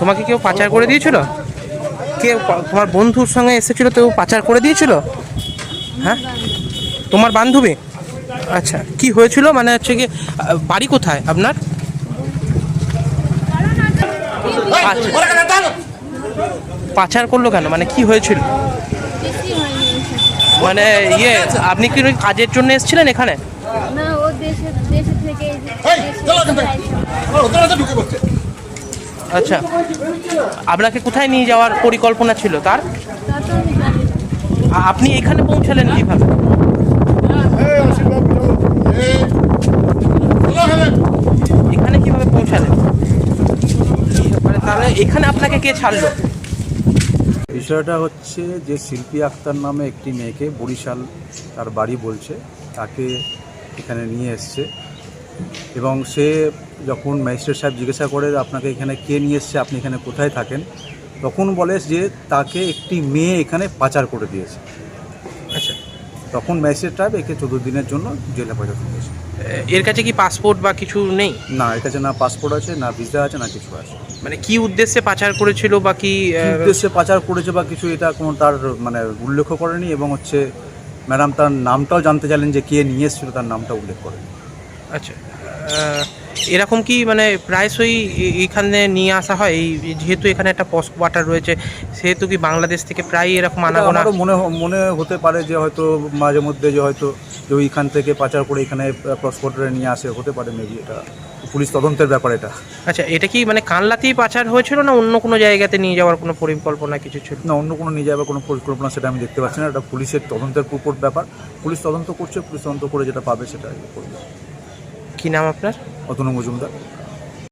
তোমাকে কেউ পাচার করে দিয়েছিল? কে তোমার বন্ধুর সঙ্গে এসেছিল তো পাচার করে দিয়েছিল? হ্যাঁ? তোমার বান্ধবী? আচ্ছা কি হয়েছিল? মানে হচ্ছে কি বাড়ি কোথায় আপনার। পাচার করল কেন? মানে কি হয়েছিল। মানে ইয়ে আপনি কি ওই কাজের জন্য এসেছিলেন এখানে? না ও দেশে দেশে থেকে। আচ্ছা। আপনাকে কোথায় নিয়ে যাওয়ার পরিকল্পনা ছিল তার? আপনি এখানে পৌঁছালেন কীভাবে? এখানে কীভাবে পৌঁছালেন? তাহলে এখানে আপনাকে কে ছাড়লো? বিষয়টা হচ্ছে যে শিল্পী আক্তার নামে একটি মেয়েকে বরিশাল তার বাড়ি বলছে, তাকে এখানে নিয়ে এসছে। এবং সে যখন ম্যাজিস্ট্রেট সাহেব জিজ্ঞাসা করে আপনাকে এখানে কে নিয়ে এসছে আপনি এখানে কোথায় থাকেন তখন বলে যে তাকে একটি মেয়ে এখানে পাচার করে দিয়েছে। আচ্ছা। তখন ম্যাজিস্ট্রেট সাহেব একে চোদ্দ দিনের জন্য জেলে পাঠাতে দিয়েছে এর কাছে কি পাসপোর্ট বা কিছু নেই? না এর কাছে না পাসপোর্ট আছে না ভিসা আছে না কিছু আছে। মানে কি উদ্দেশ্যে পাচার করেছিল বা কি উদ্দেশ্যে পাচার করেছে বা কিছু এটা কোনো তার মানে উল্লেখ করেনি এবং হচ্ছে ম্যাডাম তার নামটাও জানতে চাইলেন যে কে নিয়ে এসেছিল তার নামটা উল্লেখ করে আচ্ছা। এরকম কি মানে প্রায়শই এখানে নিয়ে আসা হয়? এই যেহেতু এখানে একটা পস্ট কোয়ার্টার রয়েছে সেহেতু কি বাংলাদেশ থেকে প্রায়ই এরকম আনাগোনা? মনে মনে হতে পারে যে হয়তো মাঝে মধ্যে যে হয়তো যে ওইখান থেকে পাচার করে এখানে প্রসপোর্টারে নিয়ে আসে হতে পারে মেবি এটা পুলিশ তদন্তের ব্যাপার এটা। আচ্ছা এটা কি মানে কানলাতেই পাচার হয়েছিল না অন্য কোনো জায়গাতে নিয়ে যাওয়ার কোনো পরিকল্পনা কিছু ছিল? না অন্য কোনো নিয়ে যাওয়ার কোনো পরিকল্পনা সেটা আমি দেখতে পাচ্ছি না। এটা পুলিশের তদন্তের উপর ব্যাপার। পুলিশ তদন্ত করছে পুলিশ তদন্ত করে যেটা পাবে সেটা ইয়ে করবে। কি নাম আপনার? অতনু মজুমদার।